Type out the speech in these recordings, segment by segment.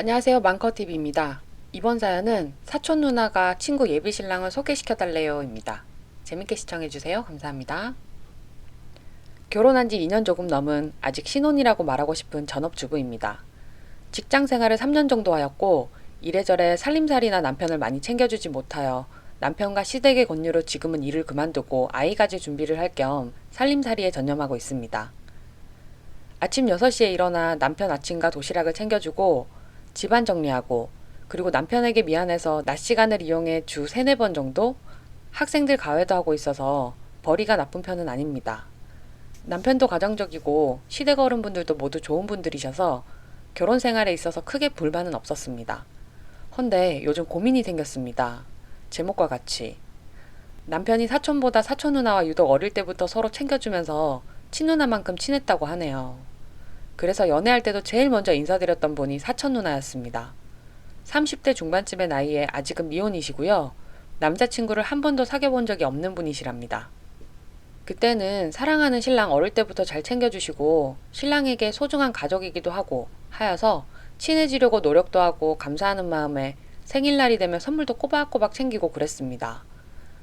안녕하세요. 망커TV입니다. 이번 사연은 사촌 누나가 친구 예비 신랑을 소개시켜달래요입니다. 재밌게 시청해주세요. 감사합니다. 결혼한 지 2년 조금 넘은 아직 신혼이라고 말하고 싶은 전업주부입니다. 직장 생활을 3년 정도 하였고, 이래저래 살림살이나 남편을 많이 챙겨주지 못하여 남편과 시댁의 권유로 지금은 일을 그만두고 아이 가질 준비를 할 겸 살림살이에 전념하고 있습니다. 아침 6시에 일어나 남편 아침과 도시락을 챙겨주고 집안 정리하고 그리고 남편에게 미안해서 낮 시간을 이용해 주 3, 4번 정도 학생들 가외도 하고 있어서 벌이가 나쁜 편은 아닙니다. 남편도 가정적이고 시댁 어른분들도 모두 좋은 분들이셔서 결혼 생활에 있어서 크게 불만은 없었습니다. 헌데 요즘 고민이 생겼습니다. 제목과 같이. 남편이 사촌보다 사촌 누나와 유독 어릴 때부터 서로 챙겨주면서 친누나만큼 친했다고 하네요. 그래서 연애할 때도 제일 먼저 인사드렸던 분이 사촌 누나였습니다. 30대 중반쯤의 나이에 아직은 미혼이시고요. 남자친구를 한 번도 사귀어본 적이 없는 분이시랍니다. 그때는 사랑하는 신랑 어릴 때부터 잘 챙겨주시고 신랑에게 소중한 가족이기도 하고 하여서 친해지려고 노력도 하고 감사하는 마음에 생일날이 되면 선물도 꼬박꼬박 챙기고 그랬습니다.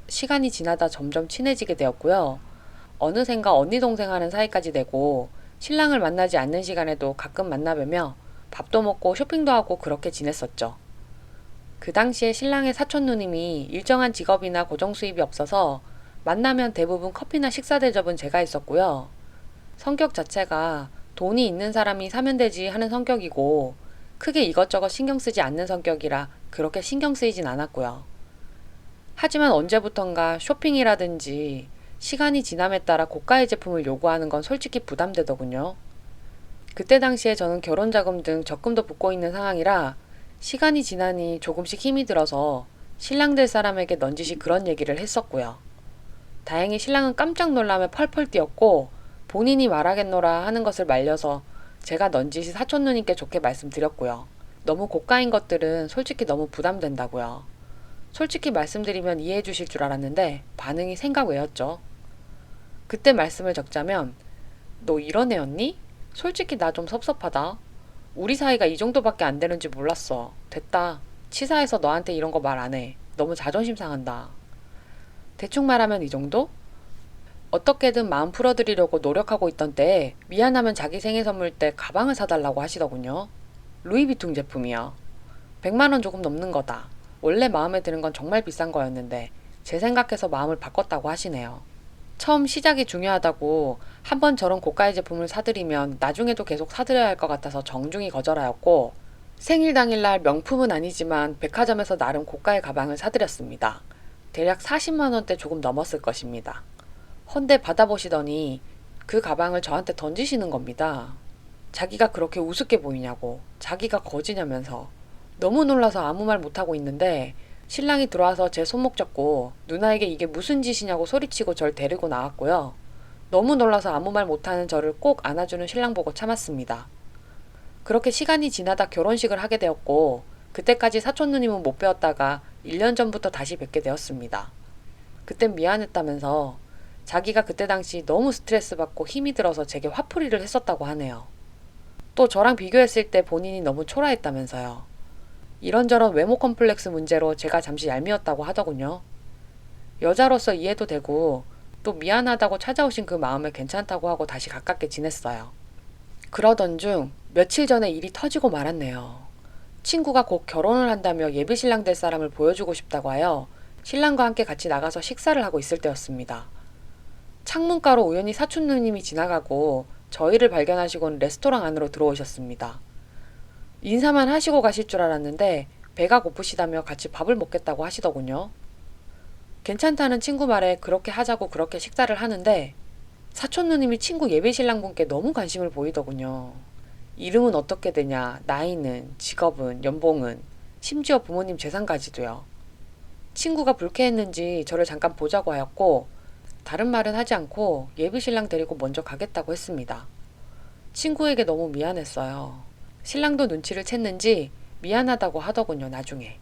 시간이 지나다 점점 친해지게 되었고요. 어느샌가 언니 동생 하는 사이까지 되고 신랑을 만나지 않는 시간에도 가끔 만나뵈며 밥도 먹고 쇼핑도 하고 그렇게 지냈었죠. 그 당시에 신랑의 사촌 누님이 일정한 직업이나 고정 수입이 없어서 만나면 대부분 커피나 식사 대접은 제가 했었고요. 성격 자체가 돈이 있는 사람이 사면 되지 하는 성격이고 크게 이것저것 신경 쓰지 않는 성격이라 그렇게 신경 쓰이진 않았고요. 하지만 언제부턴가 쇼핑이라든지 시간이 지남에 따라 고가의 제품을 요구하는 건 솔직히 부담되더군요. 그때 당시에 저는 결혼 자금 등 적금도 붓고 있는 상황이라 시간이 지나니 조금씩 힘이 들어서 신랑 될 사람에게 넌지시 그런 얘기를 했었고요. 다행히 신랑은 깜짝 놀라며 펄펄 뛰었고 본인이 말하겠노라 하는 것을 말려서 제가 넌지시 사촌 누님께 좋게 말씀드렸고요. 너무 고가인 것들은 솔직히 너무 부담된다고요. 솔직히 말씀드리면 이해해 주실 줄 알았는데 반응이 생각 외였죠. 그때 말씀을 적자면 너 이런 애였니? 솔직히 나 좀 섭섭하다. 우리 사이가 이 정도밖에 안 되는 줄 몰랐어. 됐다. 치사해서 너한테 이런 거 말 안 해. 너무 자존심 상한다. 대충 말하면 이 정도? 어떻게든 마음 풀어드리려고 노력하고 있던 때에 미안하면 자기 생일 선물 때 가방을 사달라고 하시더군요. 루이비통 제품이요. 100만원 조금 넘는 거다. 원래 마음에 드는 건 정말 비싼 거였는데 제 생각해서 마음을 바꿨다고 하시네요. 처음 시작이 중요하다고 한 번 저런 고가의 제품을 사드리면 나중에도 계속 사드려야 할 것 같아서 정중히 거절하였고 생일 당일날 명품은 아니지만 백화점에서 나름 고가의 가방을 사드렸습니다. 대략 40만 원대 조금 넘었을 것입니다. 헌데 받아보시더니 그 가방을 저한테 던지시는 겁니다. 자기가 그렇게 우습게 보이냐고, 자기가 거지냐면서 너무 놀라서 아무 말 못하고 있는데 신랑이 들어와서 제 손목 잡고 누나에게 이게 무슨 짓이냐고 소리치고 절 데리고 나왔고요. 너무 놀라서 아무 말 못하는 저를 꼭 안아주는 신랑 보고 참았습니다. 그렇게 시간이 지나다 결혼식을 하게 되었고 그때까지 사촌 누님은 못 배웠다가 1년 전부터 다시 뵙게 되었습니다. 그땐 미안했다면서 자기가 그때 당시 너무 스트레스 받고 힘이 들어서 제게 화풀이를 했었다고 하네요. 또 저랑 비교했을 때 본인이 너무 초라했다면서요. 이런저런 외모 컴플렉스 문제로 제가 잠시 얄미웠다고 하더군요. 여자로서 이해도 되고 또 미안하다고 찾아오신 그 마음에 괜찮다고 하고 다시 가깝게 지냈어요. 그러던 중 며칠 전에 일이 터지고 말았네요. 친구가 곧 결혼을 한다며 예비 신랑 될 사람을 보여주고 싶다고 하여 신랑과 함께 같이 나가서 식사를 하고 있을 때였습니다. 창문가로 우연히 사촌 누님이 지나가고 저희를 발견하시고는 레스토랑 안으로 들어오셨습니다. 인사만 하시고 가실 줄 알았는데 배가 고프시다며 같이 밥을 먹겠다고 하시더군요. 괜찮다는 친구 말에 그렇게 하자고 그렇게 식사를 하는데 사촌 누님이 친구 예비 신랑분께 너무 관심을 보이더군요. 이름은 어떻게 되냐, 나이는, 직업은, 연봉은, 심지어 부모님 재산까지도요. 친구가 불쾌했는지 저를 잠깐 보자고 하였고 다른 말은 하지 않고 예비 신랑 데리고 먼저 가겠다고 했습니다. 친구에게 너무 미안했어요. 신랑도 눈치를 챘는지 미안하다고 하더군요, 나중에.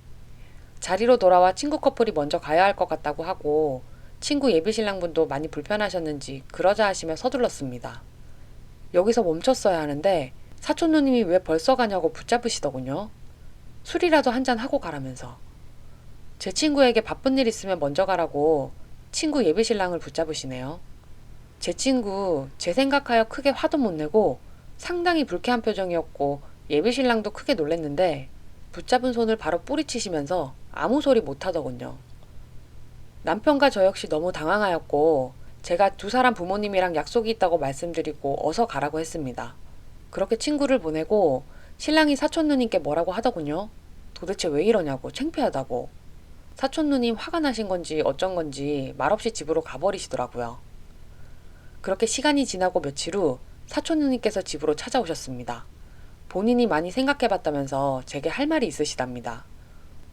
자리로 돌아와 친구 커플이 먼저 가야 할 것 같다고 하고 친구 예비 신랑분도 많이 불편하셨는지 그러자 하시며 서둘렀습니다. 여기서 멈췄어야 하는데 사촌 누님이 왜 벌써 가냐고 붙잡으시더군요. 술이라도 한 잔 하고 가라면서. 제 친구에게 바쁜 일 있으면 먼저 가라고 친구 예비신랑을 붙잡으시네요. 제 친구 제 생각하여 크게 화도 못 내고 상당히 불쾌한 표정이었고 예비신랑도 크게 놀랬는데 붙잡은 손을 바로 뿌리치시면서 아무 소리 못 하더군요. 남편과 저 역시 너무 당황하였고 제가 두 사람 부모님이랑 약속이 있다고 말씀드리고 어서 가라고 했습니다. 그렇게 친구를 보내고 신랑이 사촌 누님께 뭐라고 하더군요. 도대체 왜 이러냐고 창피하다고. 사촌 누님 화가 나신 건지 어쩐 건지 말없이 집으로 가버리시더라고요. 그렇게 시간이 지나고 며칠 후 사촌 누님께서 집으로 찾아오셨습니다. 본인이 많이 생각해 봤다면서 제게 할 말이 있으시답니다.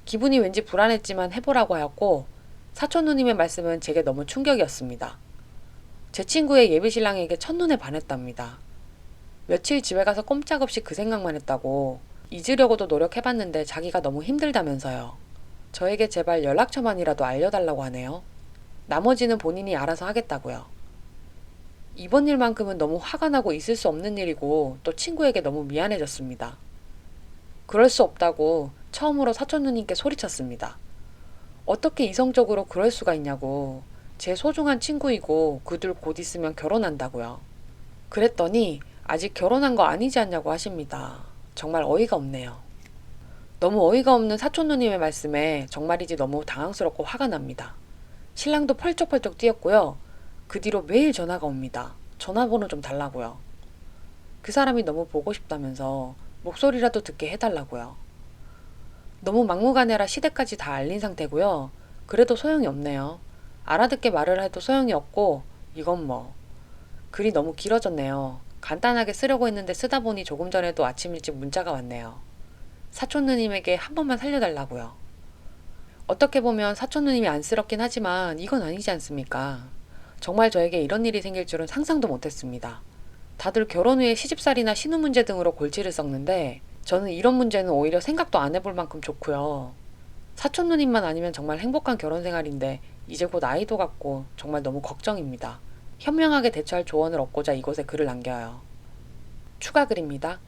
기분이 왠지 불안했지만 해보라고 하였고 사촌 누님의 말씀은 제게 너무 충격이었습니다. 제 친구의 예비 신랑에게 첫눈에 반했답니다. 며칠 집에 가서 꼼짝없이 그 생각만 했다고 잊으려고도 노력해봤는데 자기가 너무 힘들다면서요. 저에게 제발 연락처만이라도 알려달라고 하네요. 나머지는 본인이 알아서 하겠다고요. 이번 일만큼은 너무 화가 나고 있을 수 없는 일이고 또 친구에게 너무 미안해졌습니다. 그럴 수 없다고 처음으로 사촌 누님께 소리쳤습니다. 어떻게 이성적으로 그럴 수가 있냐고 제 소중한 친구이고 그들 곧 있으면 결혼한다고요. 그랬더니 아직 결혼한 거 아니지 않냐고 하십니다. 정말 어이가 없네요. 너무 어이가 없는 사촌 누님의 말씀에 정말이지 너무 당황스럽고 화가 납니다. 신랑도 펄쩍펄쩍 뛰었고요. 그 뒤로 매일 전화가 옵니다. 전화번호 좀 달라고요. 그 사람이 너무 보고 싶다면서 목소리라도 듣게 해달라고요. 너무 막무가내라 시대까지 다 알린 상태고요. 그래도 소용이 없네요. 알아듣게 말을 해도 소용이 없고 이건 뭐 글이 너무 길어졌네요. 간단하게 쓰려고 했는데 쓰다 보니 조금 전에도 아침 일찍 문자가 왔네요. 사촌 누님에게 한 번만 살려달라고요. 어떻게 보면 사촌 누님이 안쓰럽긴 하지만 이건 아니지 않습니까? 정말 저에게 이런 일이 생길 줄은 상상도 못했습니다. 다들 결혼 후에 시집살이나 신혼 문제 등으로 골치를 썩는데 저는 이런 문제는 오히려 생각도 안 해볼 만큼 좋고요. 사촌 누님만 아니면 정말 행복한 결혼 생활인데 이제 곧 아이도 갖고 정말 너무 걱정입니다. 현명하게 대처할 조언을 얻고자 이곳에 글을 남겨요. 추가 글입니다.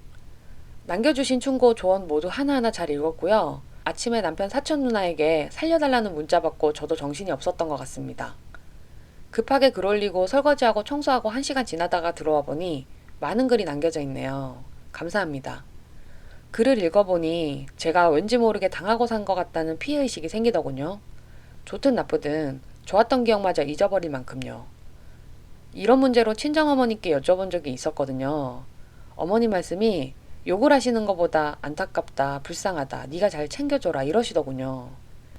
남겨주신 충고 조언 모두 하나하나 잘 읽었고요. 아침에 남편 사촌 누나에게 살려달라는 문자 받고 저도 정신이 없었던 것 같습니다. 급하게 글 올리고 설거지하고 청소하고 한 시간 지나다가 들어와 보니 많은 글이 남겨져 있네요. 감사합니다. 글을 읽어보니 제가 왠지 모르게 당하고 산 것 같다는 피해의식이 생기더군요. 좋든 나쁘든 좋았던 기억마저 잊어버릴 만큼요. 이런 문제로 친정어머니께 여쭤본 적이 있었거든요. 어머니 말씀이 욕을 하시는 것보다 안타깝다, 불쌍하다, 네가 잘 챙겨줘라 이러시더군요.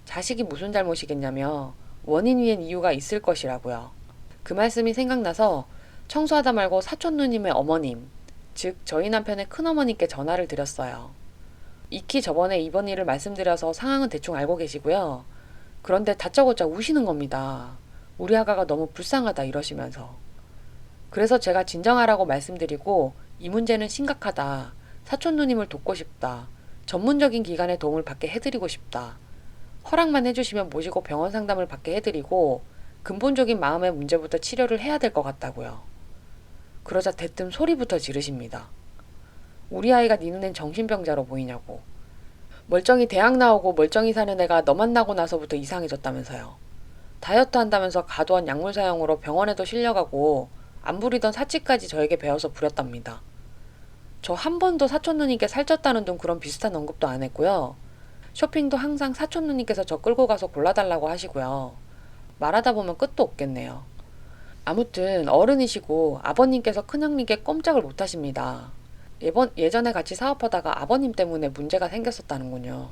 자식이 무슨 잘못이겠냐며 원인 위엔 이유가 있을 것이라고요. 그 말씀이 생각나서 청소하다 말고 사촌 누님의 어머님, 즉 저희 남편의 큰어머니께 전화를 드렸어요. 익히 저번에 이번 일을 말씀드려서 상황은 대충 알고 계시고요. 그런데 다짜고짜 우시는 겁니다. 우리 아가가 너무 불쌍하다 이러시면서. 그래서 제가 진정하라고 말씀드리고 이 문제는 심각하다. 사촌 누님을 돕고 싶다. 전문적인 기관의 도움을 받게 해드리고 싶다. 허락만 해주시면 모시고 병원 상담을 받게 해드리고 근본적인 마음의 문제부터 치료를 해야 될 것 같다고요. 그러자 대뜸 소리부터 지르십니다. 우리 아이가 네 눈엔 정신병자로 보이냐고. 멀쩡히 대학 나오고 멀쩡히 사는 애가 너 만나고 나서부터 이상해졌다면서요. 다이어트 한다면서 과도한 약물 사용으로 병원에도 실려가고 안 부리던 사치까지 저에게 배워서 부렸답니다. 저 한 번도 사촌 누님께 살쪘다는 등 그런 비슷한 언급도 안 했고요. 쇼핑도 항상 사촌 누님께서 저 끌고 가서 골라달라고 하시고요. 말하다 보면 끝도 없겠네요. 아무튼 어른이시고 아버님께서 큰형님께 꼼짝을 못 하십니다. 예번, 예전에 같이 사업하다가 아버님 때문에 문제가 생겼었다는군요.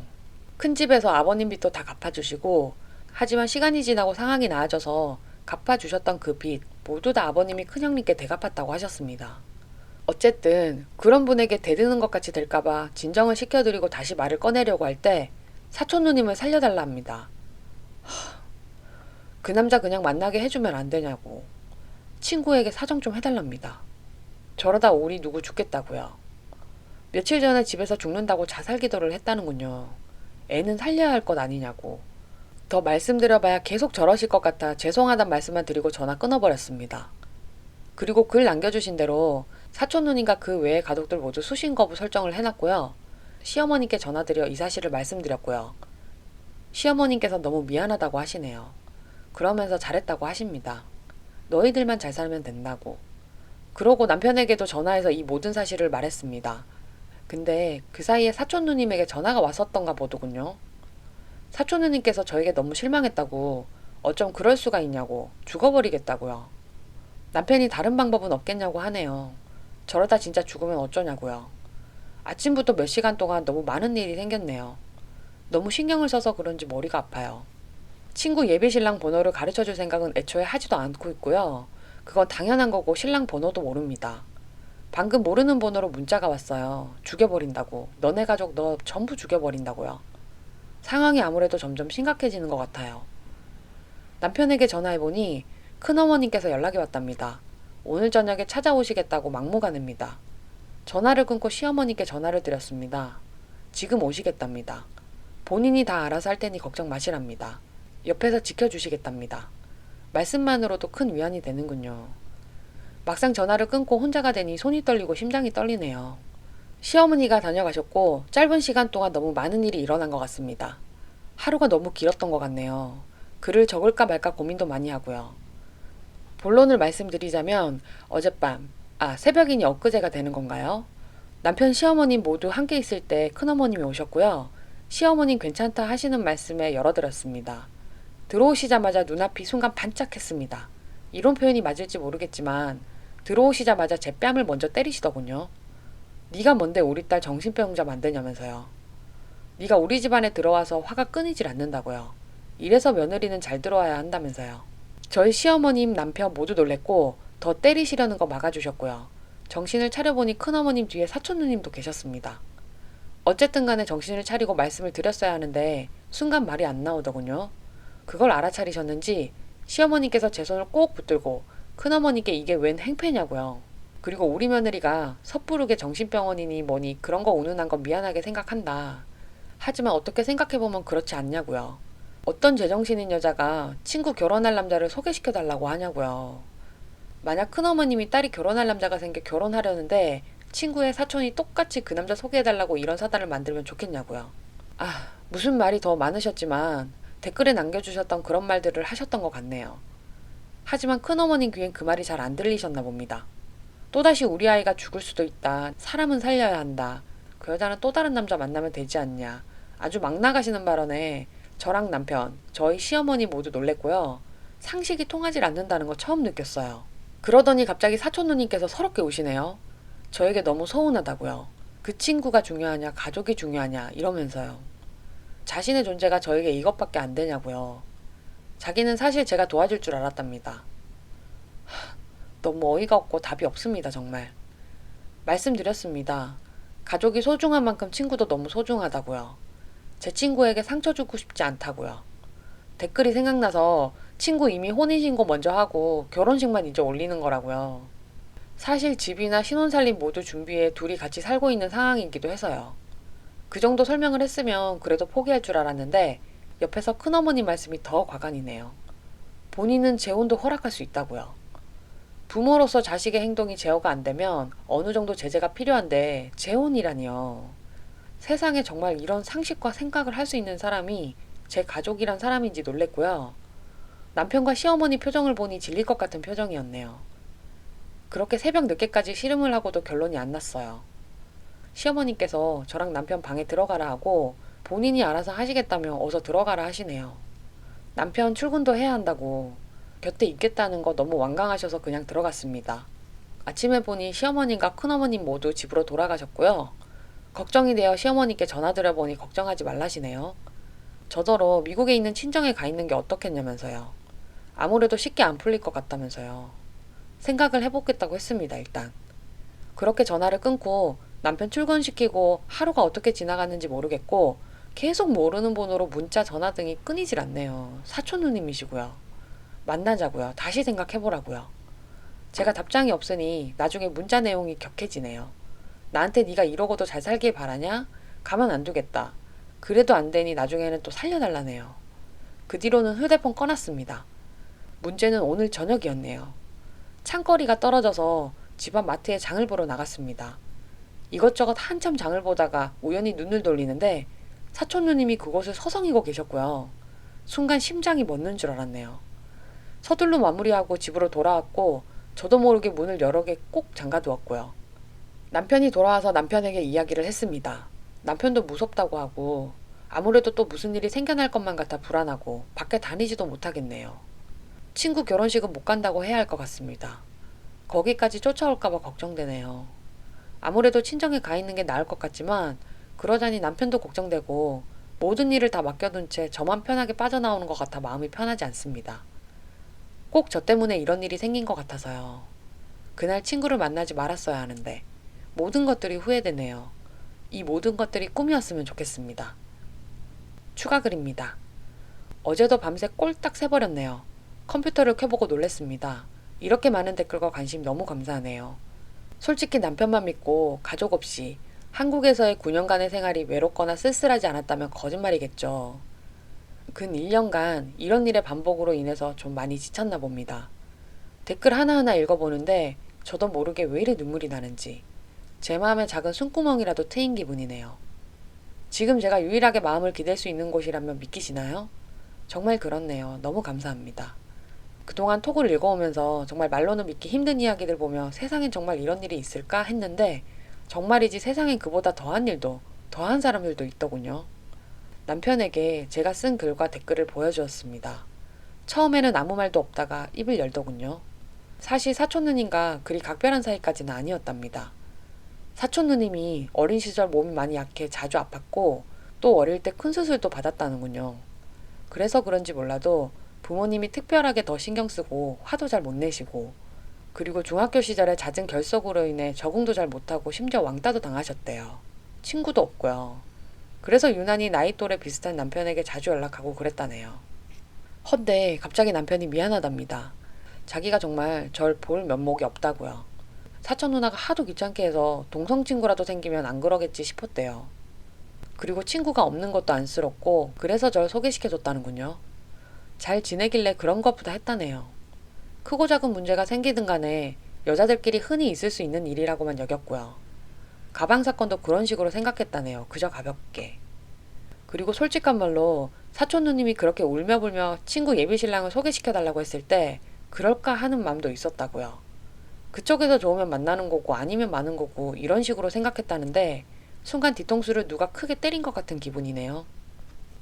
큰 집에서 아버님 빚도 다 갚아주시고 하지만 시간이 지나고 상황이 나아져서 갚아주셨던 그 빚 모두 다 아버님이 큰형님께 대갚았다고 하셨습니다. 어쨌든 그런 분에게 대드는 것 같이 될까봐 진정을 시켜드리고 다시 말을 꺼내려고 할 때 사촌 누님을 살려달라 합니다. 하, 그 남자 그냥 만나게 해주면 안 되냐고. 친구에게 사정 좀 해달랍니다. 저러다 우리 누구 죽겠다고요. 며칠 전에 집에서 죽는다고 자살 기도를 했다는군요. 애는 살려야 할 것 아니냐고. 더 말씀드려봐야 계속 저러실 것 같아 죄송하단 말씀만 드리고 전화 끊어버렸습니다. 그리고 글 남겨주신 대로 사촌 누님과 그 외의 가족들 모두 수신 거부 설정을 해놨고요. 시어머니께 전화드려 이 사실을 말씀드렸고요. 시어머님께서 너무 미안하다고 하시네요. 그러면서 잘했다고 하십니다. 너희들만 잘 살면 된다고. 그러고 남편에게도 전화해서 이 모든 사실을 말했습니다. 근데 그 사이에 사촌 누님에게 전화가 왔었던가 보더군요. 사촌 누님께서 저에게 너무 실망했다고 어쩜 그럴 수가 있냐고 죽어버리겠다고요. 남편이 다른 방법은 없겠냐고 하네요. 저러다 진짜 죽으면 어쩌냐고요. 아침부터 몇 시간 동안 너무 많은 일이 생겼네요. 너무 신경을 써서 그런지 머리가 아파요. 친구 예비 신랑 번호를 가르쳐 줄 생각은 애초에 하지도 않고 있고요. 그건 당연한 거고 신랑 번호도 모릅니다. 방금 모르는 번호로 문자가 왔어요. 죽여버린다고. 너네 가족 너 전부 죽여버린다고요. 상황이 아무래도 점점 심각해지는 것 같아요. 남편에게 전화해보니 큰어머님께서 연락이 왔답니다. 오늘 저녁에 찾아오시겠다고 막무가내입니다. 전화를 끊고 시어머니께 전화를 드렸습니다. 지금 오시겠답니다. 본인이 다 알아서 할 테니 걱정 마시랍니다. 옆에서 지켜주시겠답니다. 말씀만으로도 큰 위안이 되는군요. 막상 전화를 끊고 혼자가 되니 손이 떨리고 심장이 떨리네요. 시어머니가 다녀가셨고 짧은 시간 동안 너무 많은 일이 일어난 것 같습니다. 하루가 너무 길었던 것 같네요. 글을 적을까 말까 고민도 많이 하고요. 본론을 말씀드리자면 어젯밤, 아, 새벽이니 엊그제가 되는 건가요? 남편 시어머님 모두 함께 있을 때 큰어머님이 오셨고요. 시어머님 괜찮다 하시는 말씀에 열어드렸습니다. 들어오시자마자 눈앞이 순간 반짝했습니다. 이런 표현이 맞을지 모르겠지만 들어오시자마자 제 뺨을 먼저 때리시더군요. 네가 뭔데 우리 딸 정신병자 만드냐면서요. 네가 우리 집안에 들어와서 화가 끊이질 않는다고요. 이래서 며느리는 잘 들어와야 한다면서요. 저희 시어머님 남편 모두 놀랬고 더 때리시려는 거 막아주셨고요. 정신을 차려보니 큰어머님 뒤에 사촌 누님도 계셨습니다. 어쨌든 간에 정신을 차리고 말씀을 드렸어야 하는데 순간 말이 안 나오더군요. 그걸 알아차리셨는지 시어머니께서 제 손을 꼭 붙들고 큰어머니께 이게 웬 행패냐고요. 그리고 우리 며느리가 섣부르게 정신병원이니 뭐니 그런 거 운운한 건 미안하게 생각한다. 하지만 어떻게 생각해보면 그렇지 않냐고요. 어떤 제정신인 여자가 친구 결혼할 남자를 소개시켜 달라고 하냐고요. 만약 큰어머님이 딸이 결혼할 남자가 생겨 결혼하려는데 친구의 사촌이 똑같이 그 남자 소개해달라고 이런 사단을 만들면 좋겠냐고요. 아, 무슨 말이 더 많으셨지만 댓글에 남겨주셨던 그런 말들을 하셨던 것 같네요. 하지만 큰어머님 귀엔 그 말이 잘 안 들리셨나 봅니다. 또다시 우리 아이가 죽을 수도 있다. 사람은 살려야 한다. 그 여자는 또 다른 남자 만나면 되지 않냐. 아주 막 나가시는 발언에 저랑 남편, 저희 시어머니 모두 놀랬고요. 상식이 통하지 않는다는 거 처음 느꼈어요. 그러더니 갑자기 사촌 누님께서 서럽게 오시네요. 저에게 너무 서운하다고요. 그 친구가 중요하냐, 가족이 중요하냐, 이러면서요. 자신의 존재가 저에게 이것밖에 안 되냐고요. 자기는 사실 제가 도와줄 줄 알았답니다. 하, 너무 어이가 없고 답이 없습니다, 정말. 말씀드렸습니다. 가족이 소중한 만큼 친구도 너무 소중하다고요. 제 친구에게 상처 주고 싶지 않다고요. 댓글이 생각나서 친구 이미 혼인신고 먼저 하고 결혼식만 이제 올리는 거라고요. 사실 집이나 신혼살림 모두 준비해 둘이 같이 살고 있는 상황이기도 해서요. 그 정도 설명을 했으면 그래도 포기할 줄 알았는데 옆에서 큰어머니 말씀이 더 과간이네요. 본인은 재혼도 허락할 수 있다고요. 부모로서 자식의 행동이 제어가 안 되면 어느 정도 제재가 필요한데 재혼이라니요. 세상에 정말 이런 상식과 생각을 할 수 있는 사람이 제 가족이란 사람인지 놀랬고요. 남편과 시어머니 표정을 보니 질릴 것 같은 표정이었네요. 그렇게 새벽 늦게까지 씨름을 하고도 결론이 안 났어요. 시어머니께서 저랑 남편 방에 들어가라 하고 본인이 알아서 하시겠다며 어서 들어가라 하시네요. 남편 출근도 해야 한다고 곁에 있겠다는 거 너무 완강하셔서 그냥 들어갔습니다. 아침에 보니 시어머님과 큰어머님 모두 집으로 돌아가셨고요. 걱정이 되어 시어머니께 전화드려보니 걱정하지 말라시네요. 저더러 미국에 있는 친정에 가 있는 게 어떻겠냐면서요. 아무래도 쉽게 안 풀릴 것 같다면서요. 생각을 해보겠다고 했습니다, 일단. 그렇게 전화를 끊고 남편 출근시키고 하루가 어떻게 지나갔는지 모르겠고 계속 모르는 번호로 문자, 전화 등이 끊이질 않네요. 사촌 누님이시고요. 만나자고요. 다시 생각해보라고요. 제가 답장이 없으니 나중에 문자 내용이 격해지네요. 나한테 네가 이러고도 잘 살길 바라냐? 가만 안 두겠다. 그래도 안 되니 나중에는 또 살려달라네요. 그 뒤로는 휴대폰 꺼놨습니다. 문제는 오늘 저녁이었네요. 창거리가 떨어져서 집 앞 마트에 장을 보러 나갔습니다. 이것저것 한참 장을 보다가 우연히 눈을 돌리는데 사촌 누님이 그곳을 서성이고 계셨고요. 순간 심장이 멎는 줄 알았네요. 서둘러 마무리하고 집으로 돌아왔고 저도 모르게 문을 여러 개 꼭 잠가두었고요. 남편이 돌아와서 남편에게 이야기를 했습니다. 남편도 무섭다고 하고 아무래도 또 무슨 일이 생겨날 것만 같아 불안하고 밖에 다니지도 못하겠네요. 친구 결혼식은 못 간다고 해야 할 것 같습니다. 거기까지 쫓아올까봐 걱정되네요. 아무래도 친정에 가 있는 게 나을 것 같지만 그러자니 남편도 걱정되고 모든 일을 다 맡겨둔 채 저만 편하게 빠져나오는 것 같아 마음이 편하지 않습니다. 꼭 저 때문에 이런 일이 생긴 것 같아서요. 그날 친구를 만나지 말았어야 하는데 모든 것들이 후회되네요. 이 모든 것들이 꿈이었으면 좋겠습니다. 추가 글입니다. 어제도 밤새 꼴딱 새버렸네요. 컴퓨터를 켜보고 놀랬습니다. 이렇게 많은 댓글과 관심 너무 감사하네요. 솔직히 남편만 믿고 가족 없이 한국에서의 9년간의 생활이 외롭거나 쓸쓸하지 않았다면 거짓말이겠죠. 근 1년간 이런 일의 반복으로 인해서 좀 많이 지쳤나 봅니다. 댓글 하나하나 읽어보는데 저도 모르게 왜 이리 눈물이 나는지 제 마음에 작은 숨구멍이라도 트인 기분이네요. 지금 제가 유일하게 마음을 기댈 수 있는 곳이라면 믿기시나요? 정말 그렇네요. 너무 감사합니다. 그동안 톡을 읽어오면서 정말 말로는 믿기 힘든 이야기들 보며 세상엔 정말 이런 일이 있을까 했는데 정말이지 세상엔 그보다 더한 일도 더한 사람들도 있더군요. 남편에게 제가 쓴 글과 댓글을 보여주었습니다. 처음에는 아무 말도 없다가 입을 열더군요. 사실 사촌 누님과 그리 각별한 사이까지는 아니었답니다. 사촌 누님이 어린 시절 몸이 많이 약해 자주 아팠고 또 어릴 때 큰 수술도 받았다는군요. 그래서 그런지 몰라도 부모님이 특별하게 더 신경 쓰고 화도 잘 못 내시고 그리고 중학교 시절에 잦은 결석으로 인해 적응도 잘 못하고 심지어 왕따도 당하셨대요. 친구도 없고요. 그래서 유난히 나이 또래 비슷한 남편에게 자주 연락하고 그랬다네요. 헌데 갑자기 남편이 미안하답니다. 자기가 정말 절 볼 면목이 없다고요. 사촌 누나가 하도 귀찮게 해서 동성 친구라도 생기면 안 그러겠지 싶었대요. 그리고 친구가 없는 것도 안쓰럽고 그래서 절 소개시켜줬다는군요. 잘 지내길래 그런 것보다 했다네요. 크고 작은 문제가 생기든 간에 여자들끼리 흔히 있을 수 있는 일이라고만 여겼고요. 가방 사건도 그런 식으로 생각했다네요. 그저 가볍게. 그리고 솔직한 말로 사촌 누님이 그렇게 울며불며 친구 예비 신랑을 소개시켜달라고 했을 때 그럴까 하는 마음도 있었다고요. 그쪽에서 좋으면 만나는 거고 아니면 마는 거고 이런 식으로 생각했다는데 순간 뒤통수를 누가 크게 때린 것 같은 기분이네요.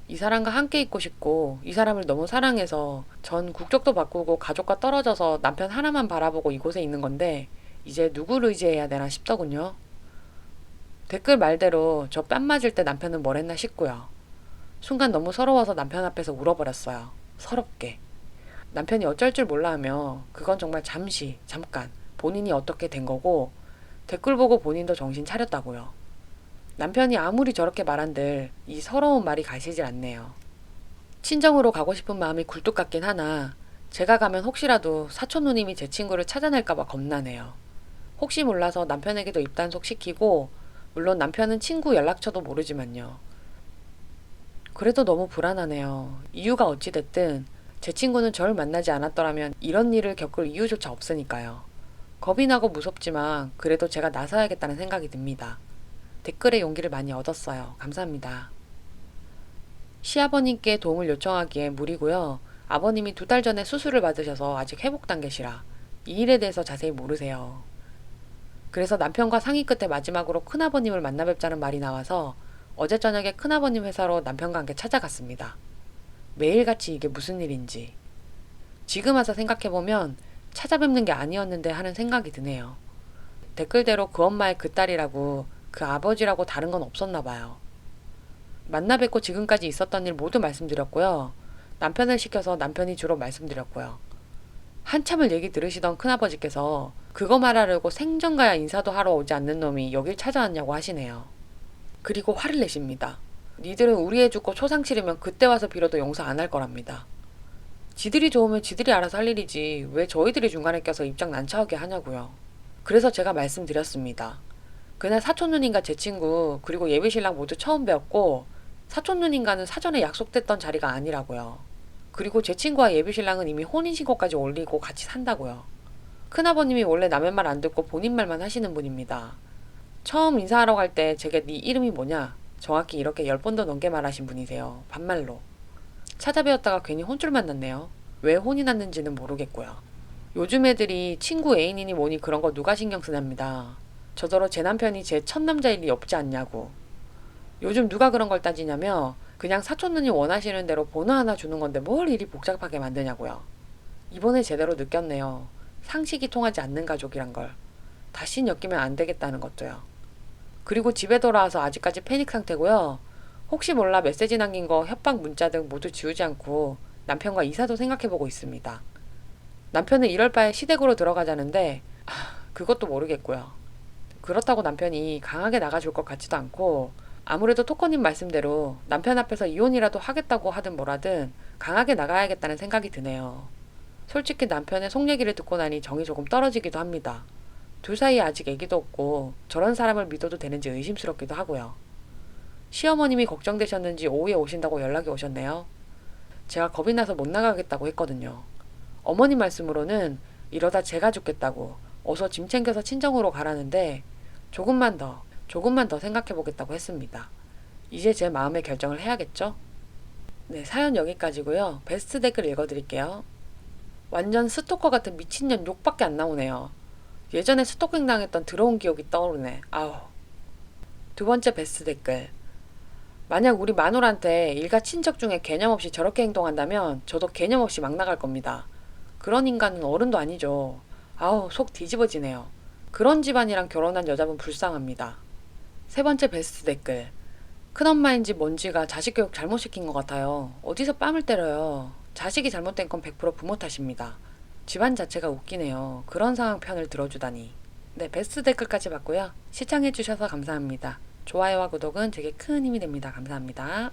이 사람과 함께 있고 싶고 이 사람을 너무 사랑해서 전 국적도 바꾸고 가족과 떨어져서 남편 하나만 바라보고 이곳에 있는 건데 이제 누구를 의지해야 되나 싶더군요. 댓글 말대로 저 뺨 맞을 때 남편은 뭘 했나 싶고요. 순간 너무 서러워서 남편 앞에서 울어버렸어요. 서럽게. 남편이 어쩔 줄 몰라 하며 그건 정말 잠시, 잠깐 본인이 어떻게 된 거고 댓글 보고 본인도 정신 차렸다고요. 남편이 아무리 저렇게 말한들 이 서러운 말이 가시질 않네요. 친정으로 가고 싶은 마음이 굴뚝 같긴 하나 제가 가면 혹시라도 사촌 누님이 제 친구를 찾아낼까봐 겁나네요. 혹시 몰라서 남편에게도 입단속 시키고 물론 남편은 친구 연락처도 모르지만요. 그래도 너무 불안하네요. 이유가 어찌됐든 제 친구는 절 만나지 않았더라면 이런 일을 겪을 이유조차 없으니까요. 겁이 나고 무섭지만 그래도 제가 나서야겠다는 생각이 듭니다. 댓글에 용기를 많이 얻었어요. 감사합니다. 시아버님께 도움을 요청하기에 무리고요. 아버님이 두 달 전에 수술을 받으셔서 아직 회복 단계시라 이 일에 대해서 자세히 모르세요. 그래서 남편과 상의 끝에 마지막으로 큰아버님을 만나 뵙자는 말이 나와서 어제 저녁에 큰아버님 회사로 남편과 함께 찾아갔습니다. 매일같이 이게 무슨 일인지. 지금 와서 생각해보면 찾아뵙는 게 아니었는데 하는 생각이 드네요. 댓글대로 그 엄마의 그 딸이라고 그 아버지라고 다른 건 없었나 봐요. 만나 뵙고 지금까지 있었던 일 모두 말씀드렸고요. 남편을 시켜서 남편이 주로 말씀드렸고요. 한참을 얘기 들으시던 큰아버지께서 그거 말하려고 생전가야 인사도 하러 오지 않는 놈이 여길 찾아왔냐고 하시네요. 그리고 화를 내십니다. 니들은 우리 애 죽고 초상 치르면 그때 와서 빌어도 용서 안 할 거랍니다. 지들이 좋으면 지들이 알아서 할 일이지 왜 저희들이 중간에 껴서 입장 난처하게 하냐고요. 그래서 제가 말씀드렸습니다. 그날 사촌 누님과 제 친구 그리고 예비 신랑 모두 처음 뵈었고 사촌 누님과는 사전에 약속됐던 자리가 아니라고요. 그리고 제 친구와 예비 신랑은 이미 혼인신고까지 올리고 같이 산다고요. 큰아버님이 원래 남의 말 안 듣고 본인 말만 하시는 분입니다. 처음 인사하러 갈 때 제게 네 이름이 뭐냐? 정확히 이렇게 열 번도 넘게 말하신 분이세요. 반말로. 찾아뵈었다가 괜히 혼쭐 만났네요. 왜 혼이 났는지는 모르겠고요. 요즘 애들이 친구 애인이니 뭐니 그런 거 누가 신경 쓰납니다. 저더러 제 남편이 제 첫 남자일 리 없지 않냐고. 요즘 누가 그런 걸 따지냐며 그냥 사촌 누님 원하시는 대로 번호 하나 주는 건데 뭘 이리 복잡하게 만드냐고요. 이번에 제대로 느꼈네요. 상식이 통하지 않는 가족이란 걸. 다신 엮이면 안 되겠다는 것도요. 그리고 집에 돌아와서 아직까지 패닉 상태고요. 혹시 몰라 메시지 남긴 거 협박 문자 등 모두 지우지 않고 남편과 이사도 생각해보고 있습니다. 남편은 이럴 바에 시댁으로 들어가자는데 아, 그것도 모르겠고요. 그렇다고 남편이 강하게 나가줄 것 같지도 않고 아무래도 토커님 말씀대로 남편 앞에서 이혼이라도 하겠다고 하든 뭐라든 강하게 나가야겠다는 생각이 드네요. 솔직히 남편의 속 얘기를 듣고 나니 정이 조금 떨어지기도 합니다. 둘 사이에 아직 애기도 없고 저런 사람을 믿어도 되는지 의심스럽기도 하고요. 시어머님이 걱정되셨는지 오후에 오신다고 연락이 오셨네요. 제가 겁이 나서 못 나가겠다고 했거든요. 어머니 말씀으로는 이러다 제가 죽겠다고 어서 짐 챙겨서 친정으로 가라는데 조금만 더, 조금만 더 생각해 보겠다고 했습니다. 이제 제 마음의 결정을 해야겠죠? 네, 사연 여기까지고요. 베스트 댓글 읽어드릴게요. 완전 스토커 같은 미친년 욕밖에 안 나오네요. 예전에 스토킹 당했던 더러운 기억이 떠오르네. 아우. 두 번째 베스트 댓글. 만약 우리 마누라한테 일가 친척 중에 개념 없이 저렇게 행동한다면 저도 개념 없이 막 나갈 겁니다. 그런 인간은 어른도 아니죠. 아우, 속 뒤집어지네요. 그런 집안이랑 결혼한 여자분 불쌍합니다. 세 번째 베스트 댓글. 큰엄마인지 뭔지가 자식 교육 잘못 시킨 것 같아요. 어디서 뺨을 때려요. 자식이 잘못된 건 100% 부모 탓입니다. 집안 자체가 웃기네요. 그런 상황 편을 들어주다니. 네, 베스트 댓글까지 봤고요. 시청해주셔서 감사합니다. 좋아요와 구독은 되게 큰 힘이 됩니다. 감사합니다.